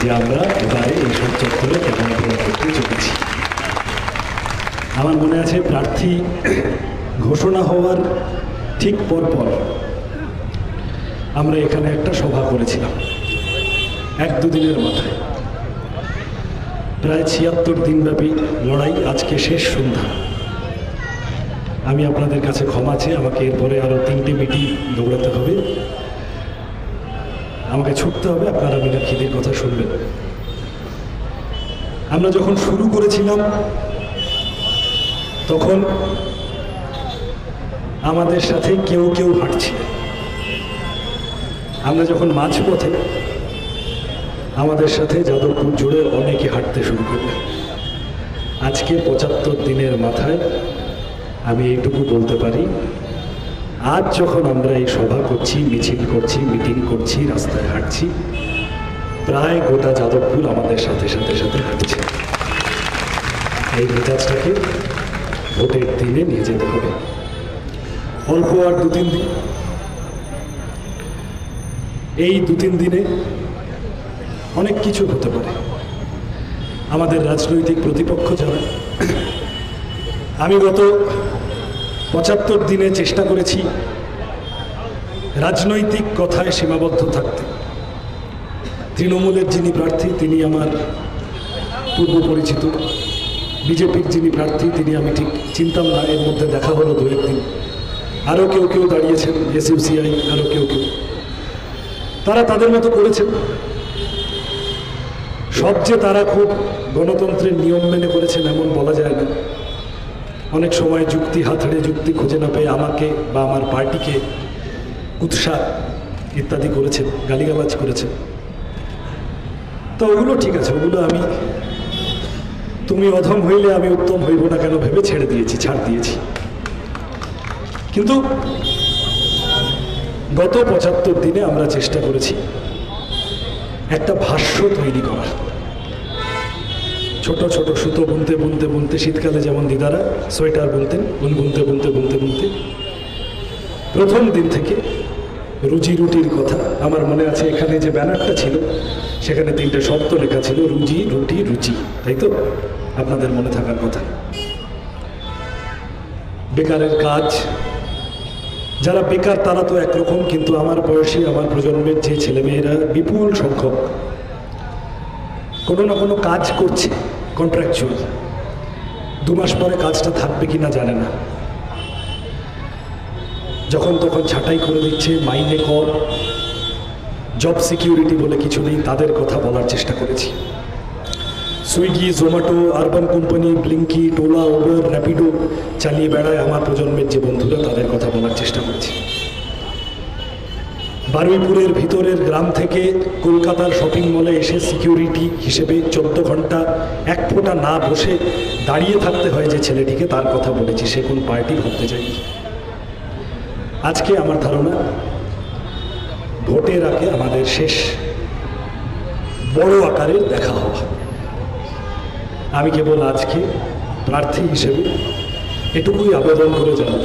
যে আমরা এবারে চত্বরে করতে চলেছি। আমার মনে আছে প্রার্থী ঘোষণা হওয়ার ঠিক পরপর আমরা এখানে একটা সভা করেছিলাম, এক দুদিনের মাথায়। প্রায় ছিয়াত্তর দিনব্যাপী লড়াই, আজকে শেষ সন্ধ্যা। আমি আপনাদের কাছে ক্ষমা চেয়ে আমাকে এরপরে আরও তিনটে মিটিং দৌড়াতে হবে। আমাকে ছুটতে হবে, আপনারা বিনা খিদের কথা শুনবেন। আমরা যখন শুরু করেছিলাম, তখন আমাদের সাথে কেউ কেউ হাঁটছিল। আমরা যখন মাঝপথে, আমাদের সাথে যাদবপুর জুড়ে অনেকে হাঁটতে শুরু করলেন। আজকে পঁচাত্তর দিনের মাথায় আমি এইটুকু বলতে পারি আজ যখন আমরা এই সভা করছি, মিছিল করছি, মিটিং করছি, রাস্তায় হাঁটছি, প্রায় গোটা যাদবপুর আমাদের সাথে সাথে সাথে হাঁটছে। এই মেজাজটাকে ভোটের দিনে নিয়ে যেতে হবে। অল্প আর দু তিন দিন। এই দু তিন দিনে অনেক কিছু হতে পারে। আমাদের রাজনৈতিক প্রতিপক্ষ যারা, আমি গত পঁচাত্তর দিনে চেষ্টা করেছি রাজনৈতিক কথায় সীমাবদ্ধ থাকতে। তৃণমূলের যিনি প্রার্থী, তিনি আমার পূর্ব পরিচিত। বিজেপির যিনি প্রার্থী, তিনি আমি ঠিক চিনতাম না, এর মধ্যে দেখা হলো দু একদিন। আরও কেউ কেউ দাঁড়িয়েছেন, এসইউসিআই, আরও কেউ কেউ। তারা তাদের মতো করেছেন। সবচেয়ে তারা খুব গণতন্ত্রের নিয়ম মেনে করেছেন, এমন বলা যায় না। অনেক সময় যুক্তি হাতড়ে যুক্তি খুঁজে না পেয়ে আমাকে বা আমার পার্টিকে উৎসাহ ইত্যাদি করেছেন, গালিগালাজ করেছেন। তো ওগুলো ঠিক আছে, ওগুলো আমি, তুমি অধম হইলে আমি উত্তম হইব না কেন ভেবে ছেড়ে দিয়েছি, ছাড় দিয়েছি। কিন্তু গত পঁচাত্তর দিনে আমরা চেষ্টা করেছি একটা ভাষ্য তৈরি করার। ছোট ছোট সুতো বুনতে বুনতে বুনতে শীতকালে যেমন দিদারা, সোয়েটার বুনতেন, বুন বুনতে বুনতে বুনতে বুনতে। প্রথম দিন থেকে রুজি রুটির কথা আমার মনে আছে, এখানে যে ব্যানারটা ছিল, সেখানে তিনটে শব্দ লেখা ছিল, রুজি রুটি রুচি, তাই তো? আপনাদের মনে থাকার কথা। বেকারের কাজ। যারা বেকার তারা তো একরকম, কিন্তু আমার বয়সী, আমার প্রজন্মের যে ছেলেমেয়েরা বিপুল সংখ্যক। কোনো না কোনো কাজ করছে কন্ট্রাকচুয়াল দু মাস পরে কাজটা থাকবে কি না জানে না। যখন তখন ছাঁটাই করে দিচ্ছে, মাইনে কর জব সিকিউরিটি বলে কিছু নেই, তাদের কথা বলার চেষ্টা করেছি। Swiggy Zomato Urban company Blinkit Ola Uber Rapido চালিয়ে বেড়ায় আমার প্রজন্মের যে বন্ধুরা, তাদের কথা বলার চেষ্টা করেছি। বারুইপুরের ভিতরের গ্রাম থেকে কলকাতার শপিং মলে এসে সিকিউরিটি হিসেবে চোদ্দ ঘণ্টা এক ফোঁটা না বসে দাঁড়িয়ে থাকতে হয় যে ছেলেটিকে, তার কথা বলেছি, সে কোন পার্টি ভাবতে চাই? আজকে আমার ধারণা, ভোটের আগে আমাদের শেষ বড় আকারের দেখা হওয়া আমি কেবল আজকে প্রার্থী হিসেবে এটুকুই আবেদন করে জানাব।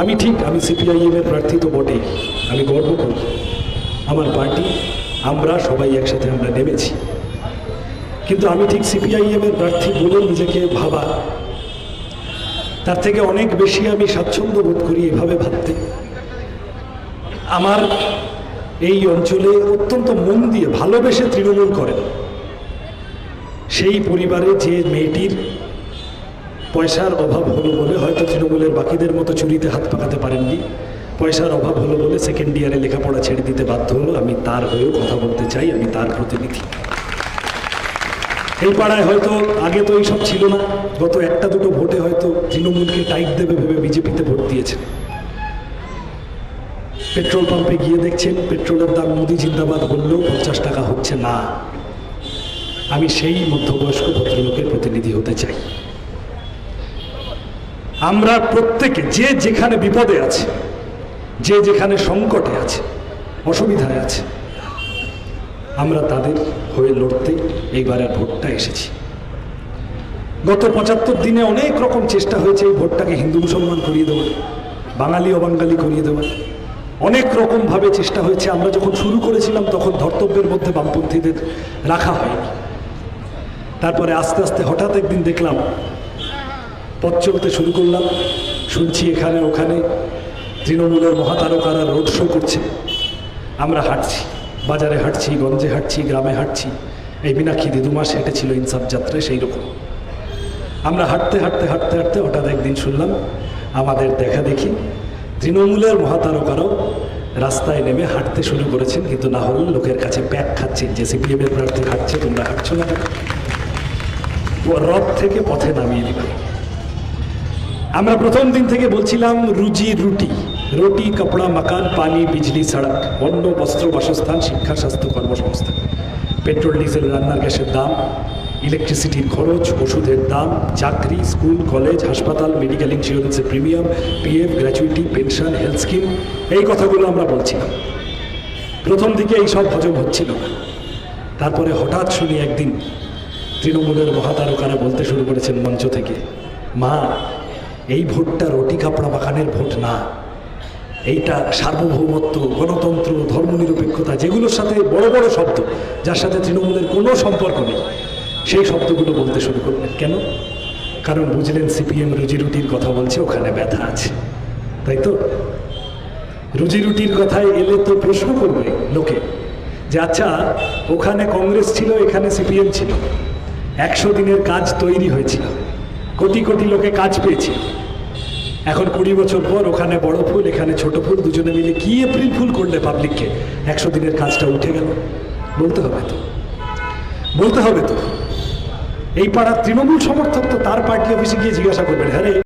আমি ঠিক, আমি সিপিআইএম এর প্রার্থী তো বটেই। আমি গর্ব করি আমার পার্টি, আমরা সবাই একসাথে আমরা নেমেছি। কিন্তু আমি ঠিক সিপিআইএম এর প্রার্থী বলে নিজেকে ভাবা, তার থেকে অনেক বেশি আমি স্বাচ্ছন্দ্য বোধ করি এভাবে ভাবতে। আমার এই অঞ্চলে অত্যন্ত মন দিয়ে ভালোবেসে তৃণমূল করেন। সেই পরিবারে যে মেয়েটির পয়সার অভাব হলো বলে হয়তো তৃণমূলের বাকিদের মতো চুরিতে হাত পাকাতে পারেননি। পয়সার অভাব হলো বলে সেকেন্ড ইয়ারে লেখাপড়া ছেড়ে দিতে বাধ্য হলো। আমি তার হয়েও কথা বলতে চাই, আমি তার প্রতিনিধি। এই পাড়ায় হয়তো আগে তো এইসব ছিল না। গত একটা দুটো ভোটে হয়তো তৃণমূলকে টাইট দেবে ভেবে বিজেপিতে ভোট দিয়েছেন। পেট্রোল পাম্পে গিয়ে দেখছেন, পেট্রোলের দাম মোদি জিন্দাবাদ বললেও পঞ্চাশ টাকা হচ্ছে না। আমি সেই মধ্যবয়স্ক ভদ্রলোকের প্রতিনিধি হতে চাই। আমরা প্রত্যেকে যে যেখানে বিপদে আছে, যে যেখানে সংকটে আছে, অসুবিধায় আছে, আমরা তাদের হয়ে লড়তে এইবারের ভোটটা এসেছি। গত পঁচাত্তর দিনে অনেক রকম চেষ্টা হয়েছে এই ভোটটাকে হিন্দু মুসলমান করিয়ে দেওয়ার, বাঙালি অবাঙ্গালি করিয়ে দেওয়ার। অনেক রকমভাবে চেষ্টা হয়েছে। আমরা যখন শুরু করেছিলাম, তখন ধর্তব্যের মধ্যে বামপন্থীদের রাখা হয়নি। তারপরে আস্তে আস্তে হঠাৎ একদিন দেখলাম পথ চলতে শুরু করলাম। শুনছি এখানে ওখানে তৃণমূলের মহাতারকারা রোড শো করছে। আমরা হাঁটছি, বাজারে হাঁটছি, গঞ্জে হাঁটছি, গ্রামে হাঁটছি। এই মিনাক্ষী দু মাস হেঁটেছিল ইনসাফ যাত্রায় সেই রকম। আমরা হাঁটতে হাঁটতে হাঁটতে হাঁটতে হঠাৎ একদিন শুনলাম, আমাদের দেখা দেখি তৃণমূলের মহাতারকারাও রাস্তায় নেমে হাঁটতে শুরু করেছেন, কিন্তু না হলে লোকের কাছে প্যাক খাচ্ছেন যে সিপিএমের প্রার্থী হাঁটছে, তোমরা হাঁটছো না। রথ থেকে পথে নামিয়ে দিলাম আমরা প্রথম দিন থেকে বলছিলাম রুজি রুটি রুটি, কাপড়া, মাকান, পানি, বিজলি, সড়ক অন্ন বস্ত্র, বাসস্থান, শিক্ষা, স্বাস্থ্য, কর্মসংস্থান। পেট্রোল, ডিজেল, রান্নার গ্যাসের দাম, ইলেকট্রিসিটির খরচ, ওষুধের দাম, চাকরি, স্কুল, কলেজ, হাসপাতাল, মেডিকেল ইন্স্যুরেন্সের premium, PF, gratuity, pension, health scheme, এই কথাগুলো আমরা বলছিলাম। প্রথম দিকে এই সব হজম হচ্ছিল না। তারপরে হঠাৎ শুনি একদিন তৃণমূলের মহাতারকারা বলতে শুরু করেছেন মঞ্চ থেকে, মা এই ভোটটা রুটি কাপড়া বাগানের ভোট না। এইটা সার্বভৌমত্ব, গণতন্ত্র, ধর্মনিরপেক্ষতা, যেগুলোর সাথে বড় বড় শব্দ, যার সাথে তৃণমূলের কোনো সম্পর্ক নেই, সেই শব্দগুলো বলতে শুরু করলেন। কেন? কারণ বুঝলেন সিপিএম রুজি রুটির কথা বলছে, ওখানে ব্যথা আছে। তাই তো? রুজি রুটির কথায় এলে তো প্রশ্ন করবে লোকে যে আচ্ছা ওখানে কংগ্রেস ছিল, এখানে সিপিএম ছিল। একশো দিনের কাজ তৈরি হয়েছিল। কোটি কোটি লোকে কাজ পেয়েছে। এখন কুড়ি বছর পর ওখানে বড় ফুল, এখানে ছোট ফুল, দুজনে মিলে কি এপ্রিল ফুল করলে পাবলিককে একশো দিনের কাজটা উঠে গেল। বলতে হবে তো। বলতে হবে তো। এই পাড়ার তৃণমূল সমর্থক তো তার পার্টি অফিসে গিয়ে জিজ্ঞাসা করবেন হ্যাঁ